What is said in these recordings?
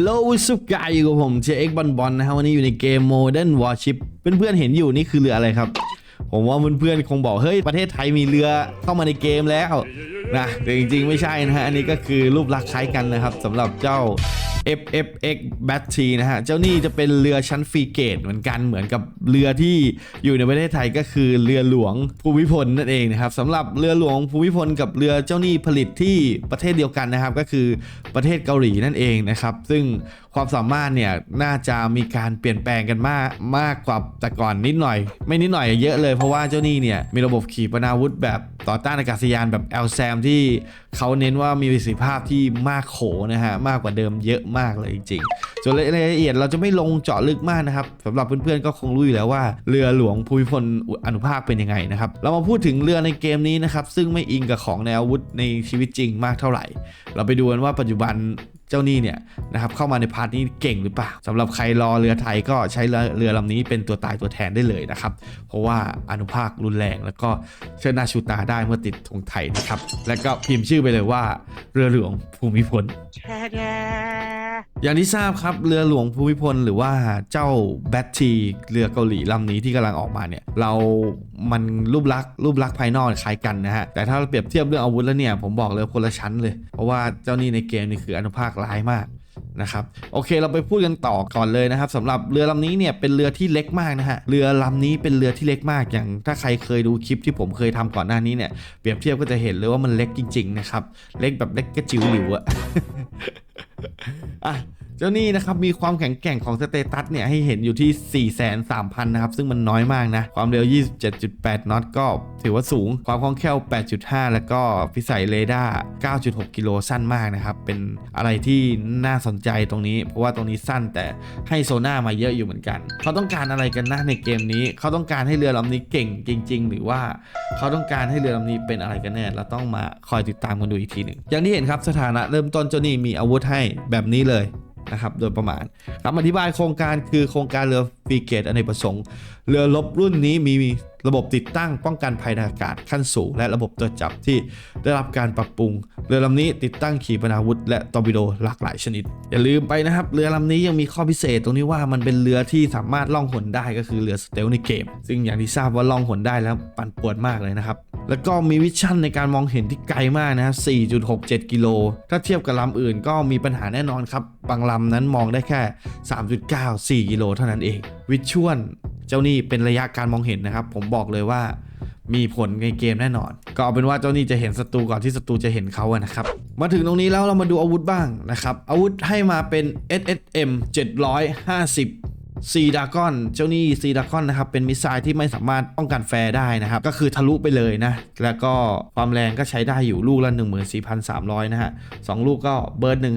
โลสุกายอยู่กับผมเจเอ็กบอลบอลนะครับวันนี้อยู่ในเกมโมเดิร์นวอร์ชิพเพื่อนๆเห็นอยู่นี่คือเรืออะไรครับ ผมว่าเพื่อนๆคงบอกเฮ้ยประเทศไทยมีเรือเข้ามาในเกมแล้วนะแต่จริงๆไม่ใช่นะฮะอันนี้ก็คือรูปลักษณ์คล้ายกันนะครับสำหรับเจ้า FFX b a t t นะฮะ เจ้านี่จะเป็นเรือชั้นฟรีเกตเหมือนกันเหมือนกับเรือที่อยู่ในประเทศไทยก็คือเรือหลวงภูมิพลนั่นเองนะครับสำหรับเรือหลวงภูมิพลกับเรือเจ้านี่ผลิตที่ประเทศเดียวกันนะครับ ก็คือประเทศเกาหลีนั่นเองนะครับ ซึ่ง ความสามารถเนี่ยน่าจะมีการเปลี่ยนแปลงกันมากมากกว่าแต่ก่อนนิดหน่อย ไม่นิดหน่อยเยอะเลยเพราะว่าเจ้านี่เนี่ยมีระบบขีปนาวุธแบบต่อต้านอากาศยานแบบ l s a m ที่เขาเน้นว่ามีประสิทธิภาพที่มากโขนะฮะมากกว่าเดิมเยอะมากเลยจริงๆส่วนรายละเอียดเราจะไม่ลงเจาะลึกมากนะครับสำหรับเพื่อนๆก็คงรู้อยู่แล้วว่าเรือหลวงภูมิพลอนุภาคเป็นยังไงนะครับเรามาพูดถึงเรือในเกมนี้นะครับซึ่งไม่อิงกับของในอาวุธในชีวิตจริงมากเท่าไหร่ เราไปดูกันว่าปัจจุบัน เจ้านี่เนี่ยนะครับเข้ามาในพาร์ทนี้เก่งหรือเปล่าสำหรับใครรอเรือไทยก็ใช้เรือเรือลำนี้เป็นตัวตายตัวแทนได้เลยนะครับ เพราะว่าอนุภาครุนแรงแล้วก็เชิดหนาชูตาได้เมื่อติดธงไทยนะครับ แล้วก็พิมพ์ชื่อไปเลยว่าเรือหลวงภูมิพลอย่างที่ทราบครับเรือหลวงภูมิพลหรือว่าเจ้าแบททีเรือเกาหลีลำนี้ที่กำลังออกมาเนี่ยเรามันรูปลักษณ์รูปลักษณ์ภายนอกคล้ายกันนะฮะแต่ถ้าเราเปรียบเทียบเรื่องอาวุธแล้วเนี่ยผมบอกเลยคนละชั้นเลย เพราะว่าเจ้านี่ในเกมนี่คืออนุภาคหลายมากนะครับโอเคเราไปพูดกันต่อก่อนเลยนะครับสำหรับเรือลำนี้เนี่ยเป็นเรือที่เล็กมากนะฮะเรือลำนี้เป็นเรือที่เล็กมากอย่าง ถ้าใครเคยดูคลิปที่ผมเคยทำก่อนหน้านี้เนี่ยเปรียบเทียบก็จะเห็นเลยว่ามันเล็กจริง ๆ นะครับ เล็กแบบเล็กกระจิ๋วหลิวอะอะ เจ้านี่นะครับมีความแข็งแกร่งของสเตตัสเนี่ยให้เห็นอยู่ที่ 4 3 0 0 0 นะครับ ซึ่งมันน้อยมากนะ ความเร็ว 27.8น็อตก็ถือว่าสูง ความคล่องแคล่ว 8.5 แล้วก็พิสัยเรดาร์ 9.6 กิโลสั้นมากนะครับ เป็นอะไรที่น่าสนใจตรงนี้ เพราะว่าตรงนี้สั้นแต่ให้โซน่ามาเยอะอยู่เหมือนกัน เขาต้องการอะไรกันนะในเกมนี้ เขาต้องการให้เรือลำนี้เก่งจริง ๆ หรือว่าเขาต้องการให้เรือลำนี้เป็นอะไรกันแน่เราต้องมาคอยติดตามกันดูอีกทีหนึ่งอย่างที่เห็นครับสถานะเริ่มต้นเจ้านี่มีอาวุธให้แบบนี้เลย นะครับโดยประมาณคำอธิบายโครงการคือโครงการเรือฟรีเกตอเนกประสงค์ เรือรบรุ่นนี้มีระบบติดตั้งป้องกันภัยทางอากาศขั้นสูง และระบบตรวจจับที่ได้รับการปรับปรุง เรือลำนี้ติดตั้งขีปนาวุธ และตอร์ปิโดหลากหลายชนิด อย่าลืมไปนะครับ เรือลำนี้ยังมีข้อพิเศษตรงนี้ว่ามันเป็นเรือที่สามารถล่องหนได้ก็คือเรือสเตลในเกม ซึ่งอย่างที่ทราบว่าล่องหนได้แล้วปั่นป่วนมากเลยนะครับ แล้วก็มีวิชั่นในการมองเห็นที่ไกลมากนะครับ4.67 กิโล ถ้าเทียบกับลำอื่นก็มีปัญหาแน่นอนครับ บางลำนั้นมองได้แค่ 3.94 กิโลเท่านั้นเอง วิชวลเจ้านี่เป็นระยะการมองเห็นนะครับ ผมบอกเลยว่ามีผลในเกมแน่นอน ก็เอาเป็นว่าเจ้านี่จะเห็นศัตรูก่อนที่ศัตรูจะเห็นเขาอะนะครับ มาถึงตรงนี้แล้วเรามาดูอาวุธบ้างนะครับ อาวุธให้มาเป็น SSM 750 ซีดากอนเจ้านี่ซีดากอนนะครับเป็นมิสไซล์ที่ไม่สามารถป้องกันแฟร์ได้นะครับ ก็คือทะลุไปเลยนะ แล้วก็ความแรงก็ใช้ได้อยู่ลูกละ 14,300 นะฮะสองลูกก็เบิร์ดหนึ่ง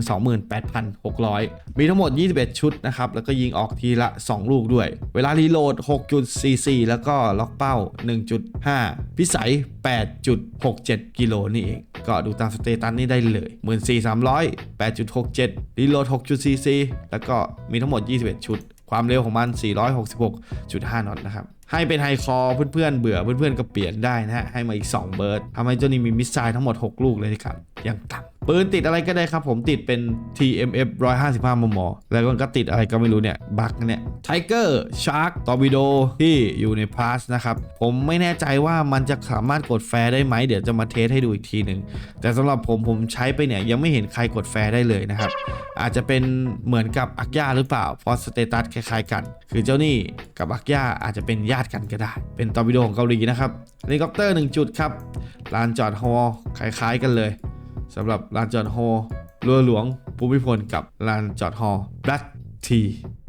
28,600 มีทั้งหมด 21 ชุดนะครับ แล้วก็ยิงออกทีละ 2 ลูกด้วย เวลารีโหลด 6.44 แล้วก็ล็อกเป้า 1.5 พิสัย 8.67 กิโลนี่เอง ก็ดูตามสเตตัสนี่ได้เลย 14,300 8.67 รีโหลด 6.44 แล้วก็มีทั้งหมด 21 ชุด ความเร็วของมัน 466.5 นอตนะครับ ให้เป็นไฮคอร์เพื่อนๆเบื่อเพื่อนๆก็เปลี่ยนได้นะฮะ ให้มาอีก 2 เบิร์ดทำให้เจ้านี้มีมิสไซล์ทั้งหมด 6 ลูกเลยนะครับ ยังต่ำ ปืนติดอะไรก็ได้ครับผมติดเป็น TMF 155 มม แล้วก็ติดอะไรก็ไม่รู้เนี่ยบักเนี่ยไทเกอร์ชาร์กตอร์ปิโดที่อยู่ในพาสนะครับ ผมไม่แน่ใจว่ามันจะสามารถกดแฟร์ได้ไหม เดี๋ยวจะมาเทสให้ดูอีกทีหนึ่งแต่สำหรับผมผมใช้ไปเนี่ย ยังไม่เห็นใครกดแฟร์ได้เลยนะครับ อาจจะเป็นเหมือนกับอักย่าหรือเปล่าเพราะสเตตัสคล้ายๆกัน คือเจ้านี่กับอักย่าอาจจะเป็นญาติกันก็ได้ เป็นตอร์ปิโดของเกาหลีนะครับเฮลิคอปเตอร์หนึ่งจุดครับลานจอดฮอคล้ายๆกันเลย สำหรับลานจอดฮอเรือหลวงภูมิพลกับลานจอดฮอแบล็กที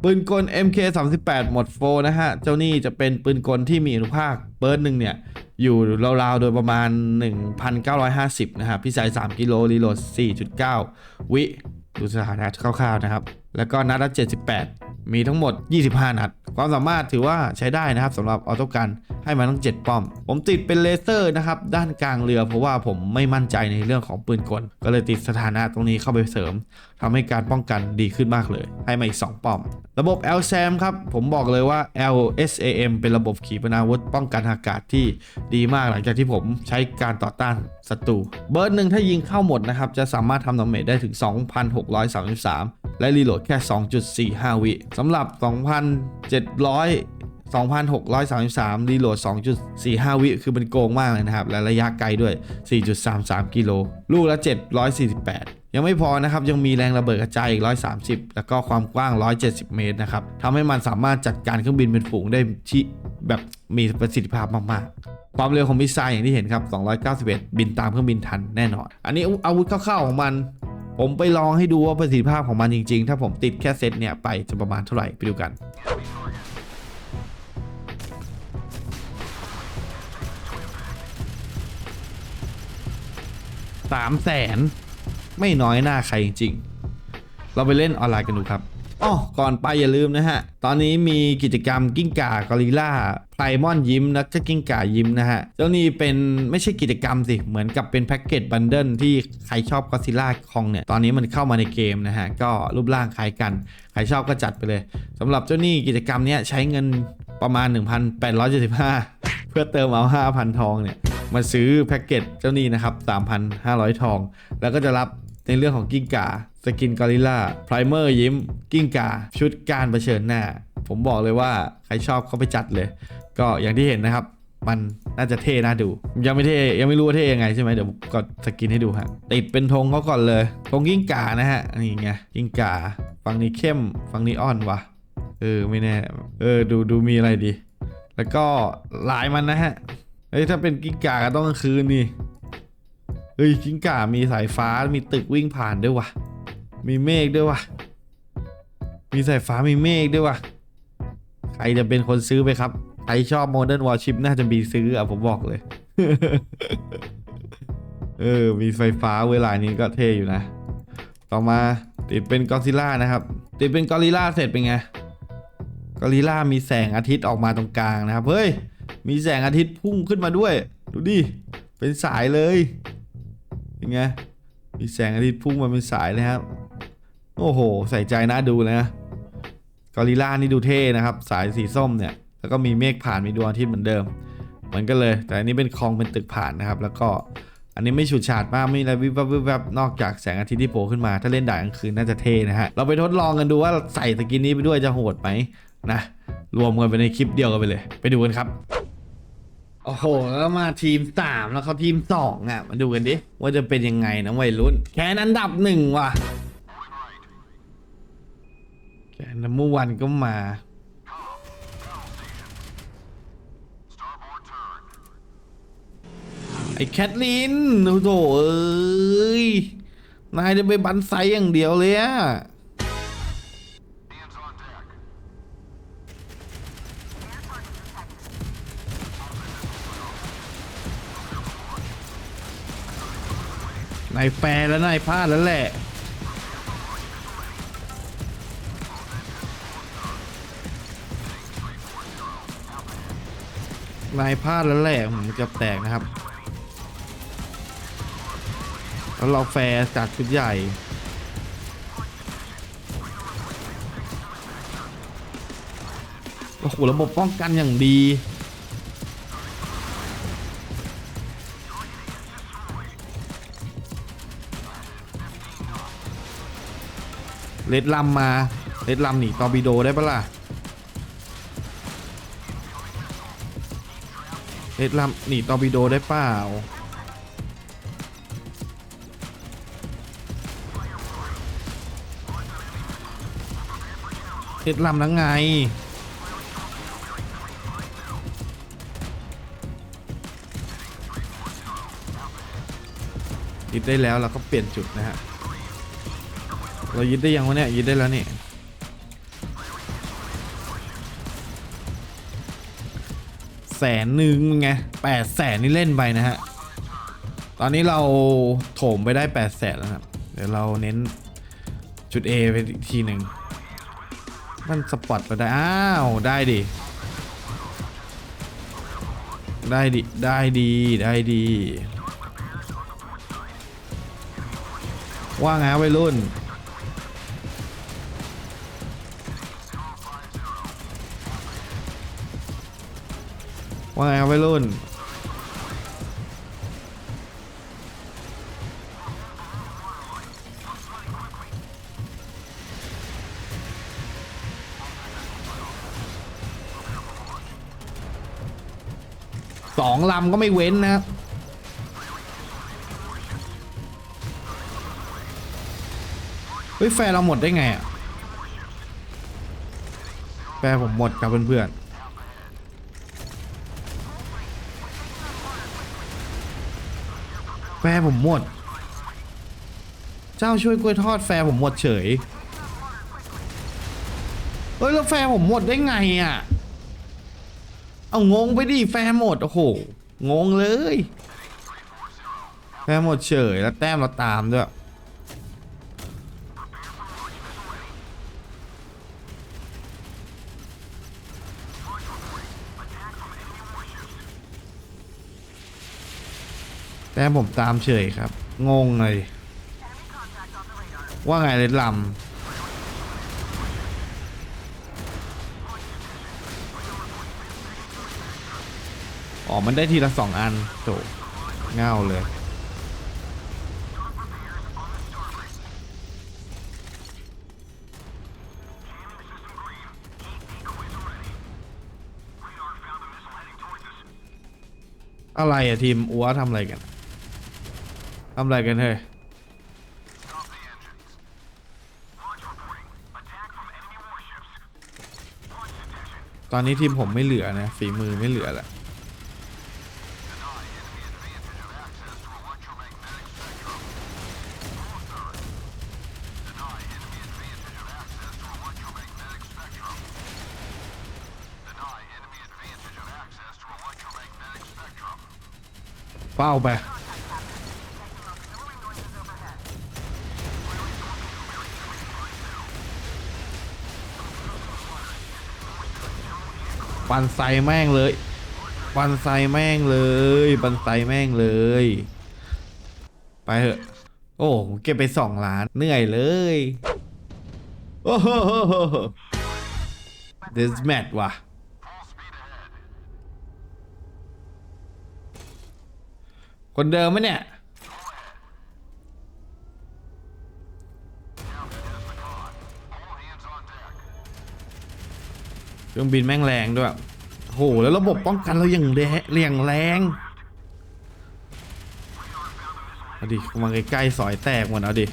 ปืนกล MK38 หมดโฟนะฮะ เจ้านี่จะเป็นปืนกลที่มีอนุภาคเบิร์ดหนึ่งเนี่ย อยู่ราวๆ โดยประมาณ 1,950 นะครับ พิสัย 3 กิโลรีโหลด 4.9 วิ ดูสถานะคร่าวๆ นะครับ แล้วก็นัดละ78 มีทั้งหมด 25 นัด ความสามารถถือว่าใช้ได้นะครับสำหรับออโต้กันให้มาทั้ง 7 ป้อม ผมติดเป็นเลเซอร์นะครับ ด้านกลางเรือเพราะว่าผมไม่มั่นใจในเรื่องของปืนกล ก็เลยติดสถานะตรงนี้เข้าไปเสริม ทำให้การป้องกันดีขึ้นมากเลย ให้มาอีก 2 ป้อม ระบบ LSAM ครับ ผมบอกเลยว่า LSAM เป็นระบบขีปนาวุธ ป้องกันอากาศที่ดีมากหลังจากที่ผมใช้การต่อต้านศัตรูเบิร์ดหนึ่งถ้ายิงเข้าหมดนะครับ จะสามารถทำดาเมจได้ถึง 2,633 และรีโหลดแค่ 2.45 วิสำหรับ 2,700 2,633 รีโหลด 2.45 วิ คือมันโกงมากเลยนะครับ และระยะไกลด้วย 4.33 กิโล ลูกละ 748 ยังไม่พอนะครับยังมีแรงระเบิดกระจายอีก 130 แล้วก็ความกว้าง 170 เมตรนะครับทำให้มันสามารถจัดการเครื่องบินเป็นฝูงได้ที่แบบมีประสิทธิภาพมากๆ ความเร็วของมิสไซล์อย่างที่เห็นครับ 291 บินตามเครื่องบินทันแน่นอน อันนี้อาวุธคร่าวๆของมัน ผมไปลองให้ดูว่าประสิทธิภาพของมันจริงๆ ถ้าผมติดแค่เซตเนี่ยไปจะประมาณเท่าไหร่ไปดูกันสามแสน ไม่น้อยหน้าใครจริง เราไปเล่นออนไลน์กันดูครับอ๋อก่อนไปอย่าลืมนะฮะ ตอนนี้มีกิจกรรมกิ้งก่ากอริล่าไพรมอนยิ้มแล้วก็กิ้งก่ายิ้มนะฮะ เจ้านี้เป็นไม่ใช่กิจกรรมสิ เหมือนกับเป็นแพ็กเกจบันเดิลที่ใครชอบกอซิล่าคองเนี่ย ตอนนี้มันเข้ามาในเกมนะฮะ ก็รูปร่างคล้ายกัน ใครชอบก็จัดไปเลยสำหรับเจ้านี้กิจกรรมเนี้ยใช้เงินประมาณ 1,875 เพื่อเติมเอา 5,000 ทองเนี่ยมาซื้อแพ็กเกจเจ้านี้นะครับ3,500 ทอง แล้วก็จะรับ ในเรื่องของกิ้งก่าสกินกอริลลาไพรเมอร์ยิ้ม กิ้งก่าชุดการเผชิญหน้า ผมบอกเลยว่าใครชอบเข้าไปจัดเลย ก็อย่างที่เห็นนะครับ มันน่าจะเท่น่าดู ยังไม่เท่ยังไม่รู้ว่าเท่ยังไงใช่ไหมเดี๋ยวกดสกินให้ดูฮะติดเป็นธงเขาก่อนเลยธงกิ้งก่านะฮะนี่ไงกิ้งก่าฝั่งนี้เข้มฝั่งนี้อ่อนวะเออไม่แน่เออดูดูมีอะไรดี แล้วก็ลายมันนะฮะเฮ้ยถ้าเป็นกิ้งก่าก็ต้องกลางคืนนี่ เฮ้ยกิ้งก่ามีสายฟ้ามีตึกวิ่งผ่านด้วยวะมีเมฆด้วยวะมีสายฟ้ามีเมฆด้วยวะใครจะเป็นคนซื้อไปครับใครชอบโมเดิร์นวอร์ชิปน่าจะมีซื้ออะผมบอกเลย เออ มีไฟฟ้าเวลานี้ก็เท่อยู่นะ ต่อมาติดเป็นกอซิล่านะครับ ติดเป็นกอริล่าเสร็จเป็นไงกอริลล่ามีแสงอาทิตย์ออกมาตรงกลางนะครับ เฮ้ย มีแสงอาทิตย์พุ่งขึ้นมาด้วย ดูดิ เป็นสายเลย ไง มีแสงอาทิตย์พุ่งมาเป็นสายเลยครับ โอ้โห ใส่ใจน่าดูนะกอริลล่านี่ดูเท่นะครับ สายสีส้มเนี่ย แล้วก็มีเมฆผ่านมีดวงอาทิตย์เหมือนเดิม เหมือนกันเลย แต่อันนี้เป็นคลองเป็นตึกผ่านนะครับ แล้วก็อันนี้ไม่ฉูดฉาดมากไม่อะไรวิบวับวิบวับนอกจากแสงอาทิตย์ที่โผล่ขึ้นมา ถ้าเล่นด่านกลางคืนน่าจะเท่นะฮะ เราไปทดลองกันดูว่าใส่สกินนี้ไปด้วยจะโหดไหมนะ รวมกันไปในคลิปเดียวกันไปเลย ไปดูกันครับ โอ้โหแล้วมาทีมสามแล้วเขาทีมสองอะ มาดูกันดิ ว่าจะเป็นยังไงนะวัยรุ่น แค่นั้นดับหนึ่งว่ะแค่น้ำมูวันก็มา ไอ้แคทลินโอ้โหเอ้ย นายจะไปบันไซอย่างเดียวเลยอะ นายแฟร์แล้วนายพลาดแล้วแหละนายพลาดแล้วแหละผมเกับแตกนะครับ แล้วเราแฟร์จัดชุดใหญ่โอ้โหระบบป้องกันอย่างดี เลดลัมมาเลดลัมหนีตอร์ปิโดได้ปะล่ะเลดลัมหนีตอร์ปิโดได้เปล่าเฮ็ดลำแล้วไงยึดได้แล้วเราก็เปลี่ยนจุดนะฮะ เรายึดได้ยังวะเนี่ยยึดได้แล้วนี่แสนหนึ่งไงแปดแสนนี่เล่นไปนะฮะ ตอนนี้เราโถมไปได้แปดแสนแล้วครับ เดี๋ยวเราเน้นจุด A ไปอีกทีหนึ่ง มันสปอตเราได้ อ้าว ได้ดิ ได้ดิ ได้ดี ได้ดี ว่าไงวัยรุ่น ว่าไงครับวัยรุ่น สองลำก็ไม่เว้นนะครับเฮ้ยแฟนเราหมดได้ไงอะแฟนผมหมดกับเพื่อนๆ แฟผมหมด เจ้าช่วยกล้วยทอดแฟผมหมดเฉย เฮ้ยแล้วแฟผมหมดได้ไงอะ เอางงไปดิแฟหมด โอ้โห งงเลย แฟหมดเฉยแล้วแต้มเราตามด้วย แต้มผมตามเฉยครับ งงเลย ว่าไงเลยลำอ๋อ มันได้ทีละสองอันโถเง่าเลย อะไรอะทีมอัวทำอะไรกัน ทำอะไรกันเฮ้ยตอนนี้ทีมผมไม่เหลือนะฝีมือไม่เหลือละเป้าไป ปันไซแม่งเลย ปันไซแม่งเลย ปันไซแม่งเลย ไปเถอะ โอ้เก็บไปสองล้านเหนื่อยเลยโอ้โห this match ว่ะคนเดิมไหมเนี่ย ครื่องบินแม่งแรงด้วยโหแล้วระบบป้องกันเราอย่างแรงอย่างแรงเอาดิมาใกล้ๆสอยแตกหมดเอาดิ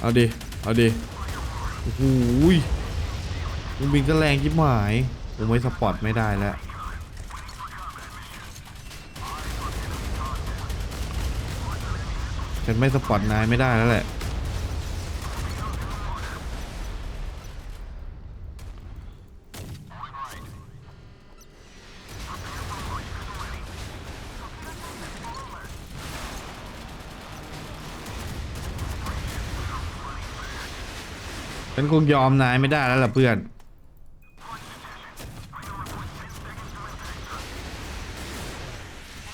เอาดิ เอาดิ โอ้โหยเครื่องบินก็แรงยิบหมายผมไม่สปอร์ตไม่ได้แล้วฉันไม่สปอร์ตนายไม่ได้แล้วแหละ ฉันคงยอมนายไม่ได้แล้วล่ะเพื่อน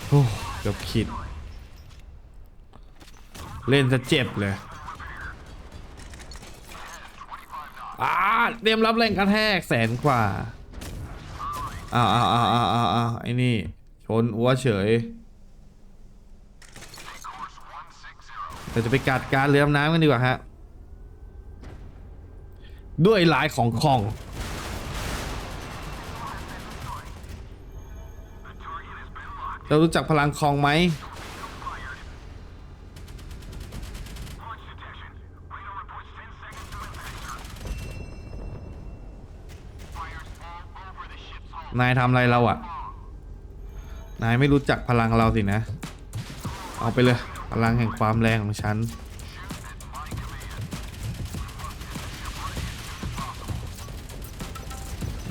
โอ้เกือบคิด เล่นจะเจ็บเลยอ่าเตรียมรับแรงกระแทกแสนกว่าอ้าวอ้าวอ้าวอ้าวอ้าวอ้าไอ้นี่ ชนอัวเฉยเราจะไปกัดการเรือดำน้ำกันดีกว่าฮะ ด้วยลายของคอง เรารู้จักพลังคองไหม นายทำอะไรเราอะนายไม่รู้จักพลังเราสินะ เอาไปเลย พลังแห่งความแรงของฉัน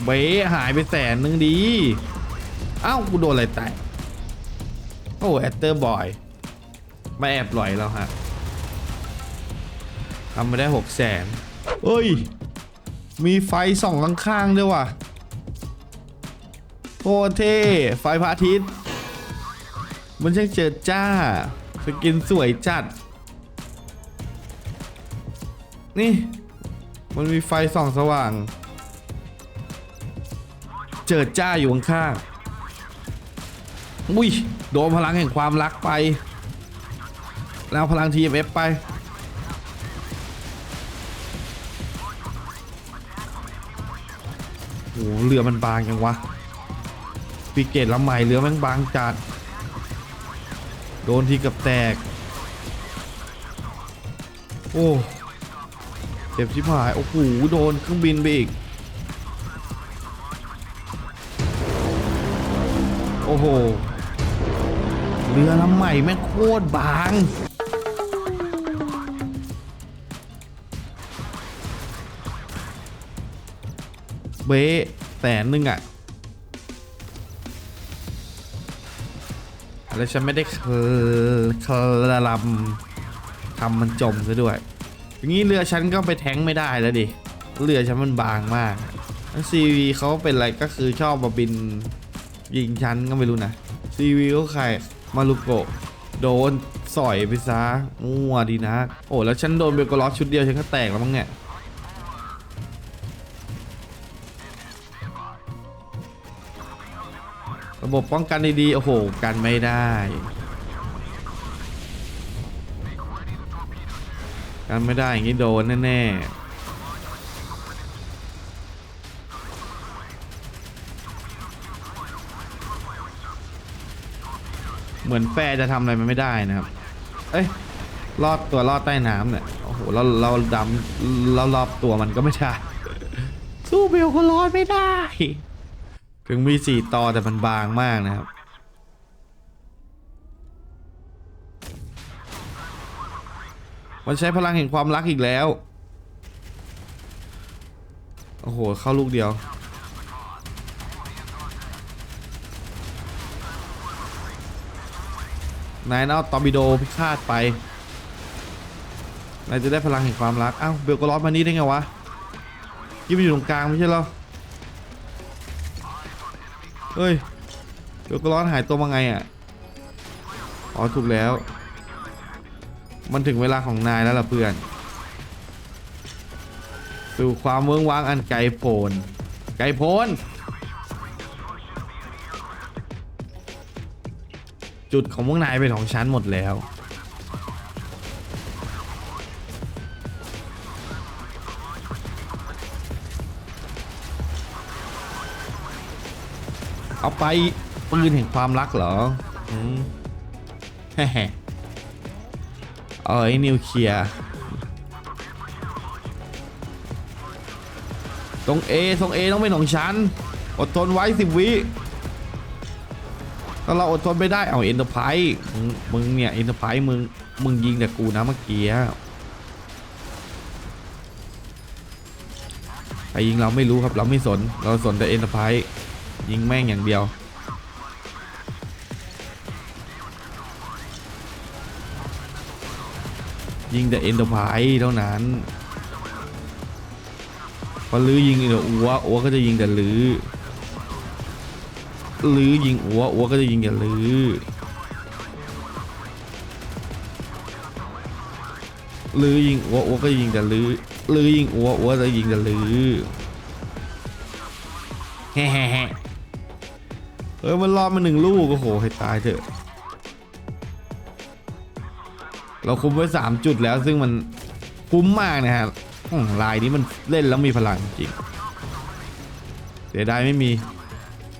เบ๊หายไปแสนนึงดี เอ้ากูโดนอะไรแตกโอ้แอตเตอร์บอยมาแอบหลอยเราฮะทำไม่ได้หกแสนเอ้ย มีไฟส่องข้างๆด้วยว่ะโคตรเท่ไฟพระอาทิตย์มันช่างเจิดจ้า สกินสวยจัด นี่ มันมีไฟส่องสว่าง เจิดจ้าอยู่ข้างๆอุ้ย โดนพลังแห่งความรักไป แล้วพลัง TMF ไป โอ้หเรือมันบางยังวะปีเกตลำใหม่เรือแม่งบางจัด โดนทีกับแตก โอ้เจ็บชิบหาย โอ้โห โดนเครื่องบินไปอีก อ้โห เรือลำใหม่แม่งโคตรบาง เบ๊แสนหนึ่งอะแล้วฉันไม่ได้เคลเคลลำทำมันจมซะด้วย อย่างนี้เรือฉันก็ไปแท้งไม่ได้แล้วดิ เรือฉันมันบางมากซีวีเขาเป็นอะไรก็คือชอบมาบิน ยิงฉันก็ไม่รู้นะซีวีก็ใครมารุโกะโดนสอยไปซะมั่วดีนะโอ้แล้วฉันโดนเบลกอลอสชุดเดียวฉันก็แตกแล้วมั้งเนี่ยระบบป้องกันดีๆโอ้โหกันไม่ได้กันไม่ได้อย่างนี้โดนแน่ๆ มือนแฟร์จะทำอะไรมันไม่ได้นะครับ เอ้ยลอดตัวลอดใต้น้ำเนี่ยโอ้โหเราเราดำเรารอบตัวมันก็ไม่ได้สู้เบลก็รอดไม่ได้ ถึงมีสี่ต่อแต่มันบางมากนะครับ มันใช้พลังแห่งความรักอีกแล้ว โอ้โห เข้าลูกเดียว นายเอาตอร์ปิโดพิฆาตไป นายจะได้พลังแห่งความรัก อ้าวเบลก็รอดมานี่ได้ไงวะยี่มันอยู่ตรงกลางไม่ใช่เหรอ เฮ้ย เบลก็รอดหายตัวมาไงอะ อ๋อถูกแล้ว มันถึงเวลาของนายแล้วล่ะเพื่อน สู่ความเมืองว้างอันไกลโพ้นไกลโพ้น จุดของพวกนายเป็นของฉันหมดแล้ว เอาไปปืนแห่งความรักเหรออืมแฮ่เอาไอ้นิวเคลียร์ตรงเอตรงเอต้องเป็นของฉัน อดทนไว้สิบวิ ถ้าเราอดทนไม่ได้เอาเอ็นเตอร์ไพรส์มึงเนี่ยเอ็นเตอร์ไพรส์มึงมึงยิงแต่กูนะเมื่อกี้ใครยิงเราไม่รู้ครับเราไม่สนเราสนแต่เอ็นเตอร์ไพรส์ยิงแม่งอย่างเดียวยิงแต่เอ็นเตอร์ไพรส์เท่านั้นพอลื้อยิงเดี๋ยวอัวอัวก็จะยิงแต่ลื้อ ลือยิงอัวอัวก็จะยิงแต่าลือลือยิงอัวอัวก็ยิงแต่ลือลือยิงอัวอัวจะยิงแต่ลือแฮ่แฮ่แฮ่เออมันรอดมาหนึ่งลูกโอ้โหให้ตายเถอะ เราคุมไว้สามจุดแล้วซึ่งมันคุ้มมากนะครับลายนี้มันเล่นแล้วมีพลังจริงเสียดายไม่มี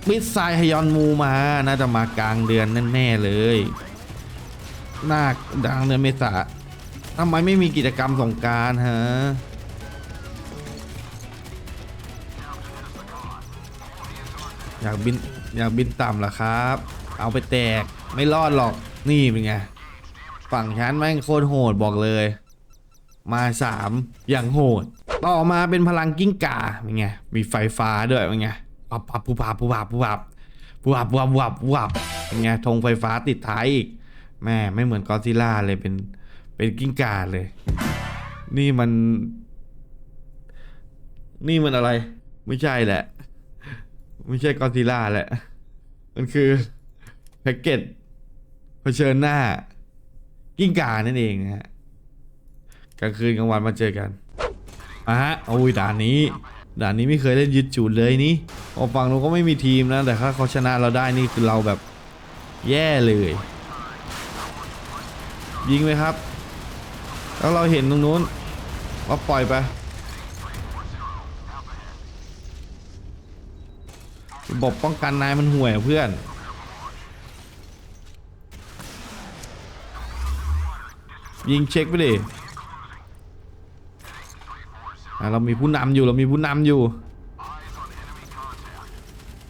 มิสไซฮยอนมูมาน่าจะมากลางเดือนแน่ๆเลยหน้าดังเดือนเมษาทำไมไม่มีกิจกรรมสงการฮะอยากบินอยากบินต่ำเหรอครับ เอาไปแตกไม่รอดหรอกนี่เป็นไง ฝั่งฉันแม่งโคตรโหดบอกเลย มาสามอย่างโหด ต่อมาเป็นพลังกิ้งก่าเป็นไงมีไฟฟ้าด้วยเป็นไง ปับปับผู้ปับผู้ปับผู้ปับผู้ปับผู้ปับผู้ปับผู้ปับเป็นไงธงไฟฟ้าติดท้ายอีกแม่ไม่เหมือนกอซิล่าเลยเป็นเป็นกิ้งก่าเลย นี่มัน นี่มันอะไร ไม่ใช่แหละ ไม่ใช่กอซิล่าแหละ มันคือแพ็กเกจเผชิญหน้า กิ้งก่านั่นเองนะฮะกลางคืนกลางวันมาเจอกันอะฮะโอ้ยด่านนี้ ด่านนี้ไม่เคยเล่นยึดจูดเลยนี่พอฟังเราก็ไม่มีทีมนะ แต่ถ้าเขาชนะเราได้นี่คือเราแบบแย่เลย ยิงไหมครับ แล้วเราเห็นตรงนู้นว่าปล่อยไประบบป้องกันนายมันห่วยเพื่อนยิงเช็คไปดิ เรามีผู้นำอยู่เรามีผู้นำอยู่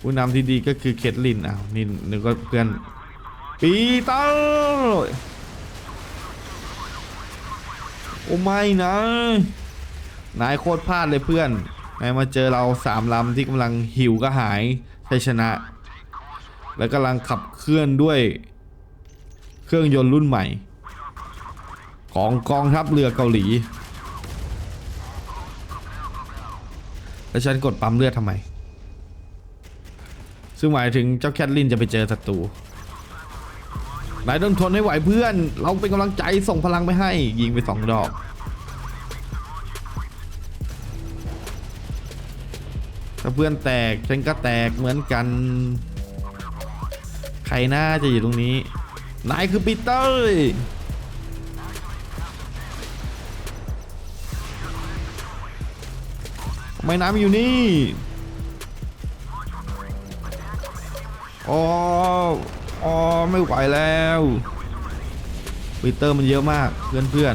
ผู้นำที่ดีก็คือเคทลินอ้าวนี่นึกว่าเพื่อนปีเตอร์โอ้ไม่นะนายโคตรพลาดเลยเพื่อนนายมาเจอเราสามลำที่กำลังหิวก็หายชัยชนะ และกำลังขับเคลื่อนด้วยเครื่องยนต์รุ่นใหม่ ของกองทัพเรือเกาหลี แล้วฉันกดปั๊มเลือดทำไม ซึ่งหมายถึงเจ้าแคทลินจะไปเจอศัตรูนายต้องทนให้ไหวเพื่อน เราเป็นกำลังใจส่งพลังไปให้ ยิงไปสองดอก ถ้าเพื่อนแตกฉันก็แตกเหมือนกัน ใครน่าจะอยู่ตรงนี้ นายคือปีเตอร์ ไมน้ำอยู่นี่อ๋ออ๋อไม่ไหวแล้วปีเตอร์มันเยอะมากเพื่อนเพื่อน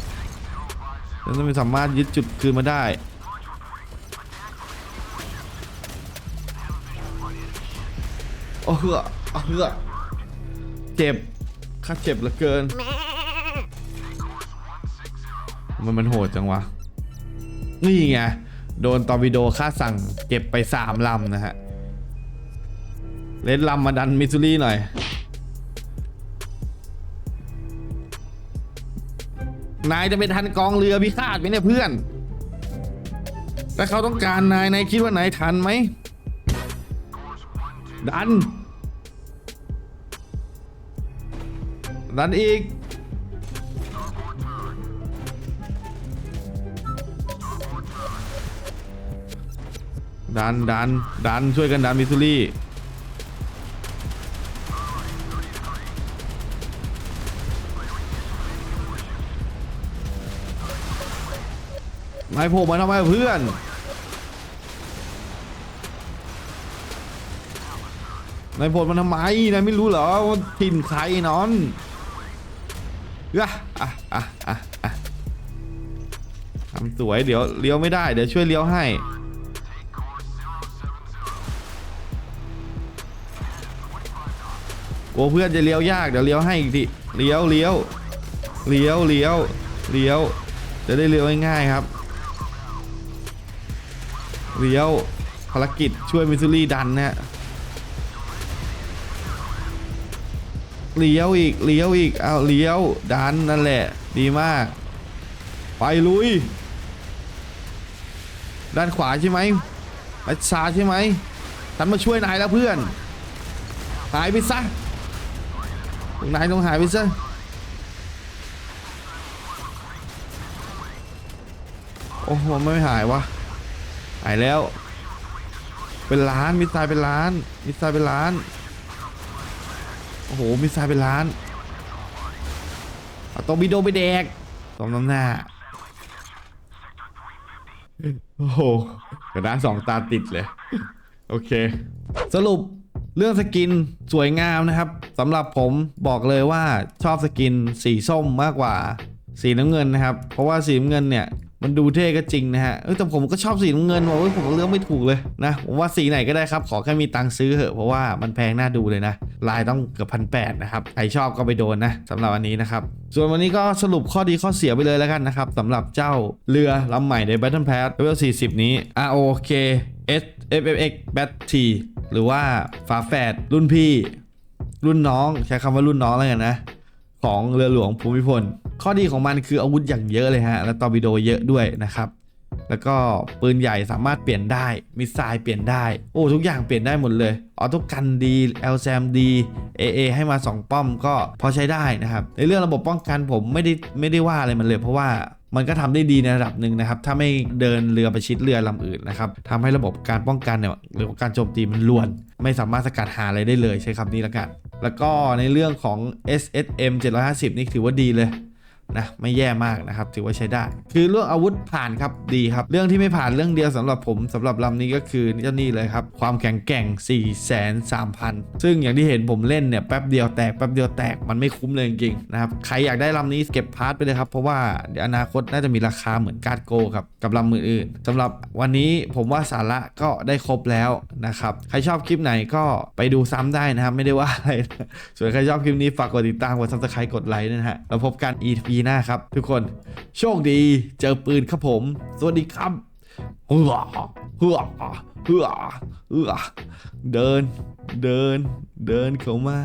ๆฉันต้องไม่สามารถยึดจุดคืนมาได้โอ้เหือโอ้เหือเจ็บข้าเจ็บเหลือเกิน มันมันโหดจังวะ นี่ไง โดนตอร์ปิโดค่าสั่งเก็บไปสามลำนะฮะ เล่นลำมาดันมิสซูรี่หน่อย นายจะไปทันกองเรือพิฆาตไหมเนี่ยเพื่อน ถ้าเขาต้องการนาย นายคิดว่านายทันไหม ดัน ดันอีก ดันดันดันช่วยกันดันมิสซูรี่นายโผล่มาทำไมเพื่อน นายโผล่มาทำไม นายไม่รู้เหรอว่าถิ่นใครนอนอะอะอะอะอะทำสวยเดี๋ยวเลี้ยวไม่ได้ เดี๋ยวช่วยเลี้ยวให้ โอ้เพื่อนจะเลี้ยวยากเดี๋ยวเลี้ยวให้อีกทีเลี้ยวเลี้ยวเลี้ยวเลี้ยวเลี้ยว จะได้เลี้ยวง่ายๆครับเลี้ยวภารกิจช่วยมิสซูรี่ดันนะฮะเลี้ยวอีกเลี้ยวอีกเอาเลี้ยวดันนั่นแหละ ดีมาก ไปลุย ด้านขวาใช่ไหมด้านซ้ายใช่ไหมฉันมาช่วยนายแล้วเพื่อนหายไปซะ พวกนายต้องหายไปซะโอ้โหไม่หายวะหายแล้ว เป็นล้านมิสไซล์เป็นล้านมิสไซล์เป็นล้านโอ้โหมิสไซล์เป็นล้านเอาตัวบิโดไปแดกสมน้ำหน้าโอ้โหกระด้านสองตาติดเลย โอเค สรุป เรื่องสกินสวยงามนะครับสำหรับผมบอกเลยว่าชอบสกินสีส้มมากกว่า สีน้ำเงินนะครับ เพราะว่าสีน้ำเงินเนี่ยมันดูเท่ก็จริงนะฮะแต่ผมก็ชอบสีน้ำเงินว่ะผมเลือกไม่ถูกเลยนะผมว่าสีไหนก็ได้ครับ ขอแค่มีตังค์ซื้อเหอะเพราะว่ามันแพงน่าดูเลยนะ ลายต้องเกือบพันแปดนะครับ ใครชอบก็ไปโดนนะสำหรับวันนี้นะครับ ส่วนวันนี้ก็สรุปข้อดีข้อเสียไปเลยแล้วกันนะครับสำหรับเจ้าเรือลำใหม่ใน Battle Pass Level 40 นี้ ROK S FFX Bat T หรือว่าฝาแฝดรุ่นพี่ รุ่นน้องใช้คำว่ารุ่นน้องแล้วกันนะ ของเรือหลวงภูมิพล ข้อดีของมันคืออาวุธอย่างเยอะเลยฮะ และตอร์ปิโดเยอะด้วยนะครับ แล้วก็ปืนใหญ่สามารถเปลี่ยนได้ มิสไซล์เปลี่ยนได้ โอ้ ทุกอย่างเปลี่ยนได้หมดเลย ออโต้กันดี l อ m ดี AA ให้มา 2 ป้อมก็พอใช้ได้นะครับ ในเรื่องระบบป้องกันผมไม่ได้ไม่ได้ว่าอะไรมันเลย เพราะว่า มันก็ทำได้ดีในระดับหนึ่งนะครับ ถ้าไม่เดินเรือประชิดเรือลำอื่นนะครับทำให้ระบบการป้องกันเนี่ยหรือการโจมตีมันล้วน ไม่สามารถสกัดหาอะไรได้เลยใช้คำนี้ละกัน แล้วก็ในเรื่องของ SSM 750 นี่ถือว่าดีเลย นะไม่แย่มากนะครับ ถือว่าใช้ได้ คือเรื่องอาวุธผ่านครับดีครับ เรื่องที่ไม่ผ่านเรื่องเดียวสำหรับผมสำหรับลำนี้ก็คือเจ้านี่เลยครับ ความแข็งแกร่ง 4 3 0 0 0 ซึ่งอย่างที่เห็นผมเล่นเนี่ยแป๊บเดียวแตกแป๊บเดียวแตกมันไม่คุ้มเลยจริงๆนะครับใครอยากได้ลำนี้เก็บพาร์ทไปเลยครับ เพราะว่าเดี๋ยวอนาคตน่าจะมีราคาเหมือนการ์ดโกครับกับลำอื่นๆสำหรับวันนี้ผมว่าสาระก็ได้ครบแล้วนะครับใครชอบคลิปไหนก็ไปดูซ้ำได้นะครับไม่ได้ว่าอะไรส่วนใครชอบคลิปนี้ฝากกดติดตามกดซับสไครต์กดไลค์นะฮะแล้วพบกัน EP ีหน้าครับ ทุกคนโชคดีเจอปืนครับผม สวัสดีครับเฮือเฮือเฮือเฮือเดินเดินเดินเข้ามา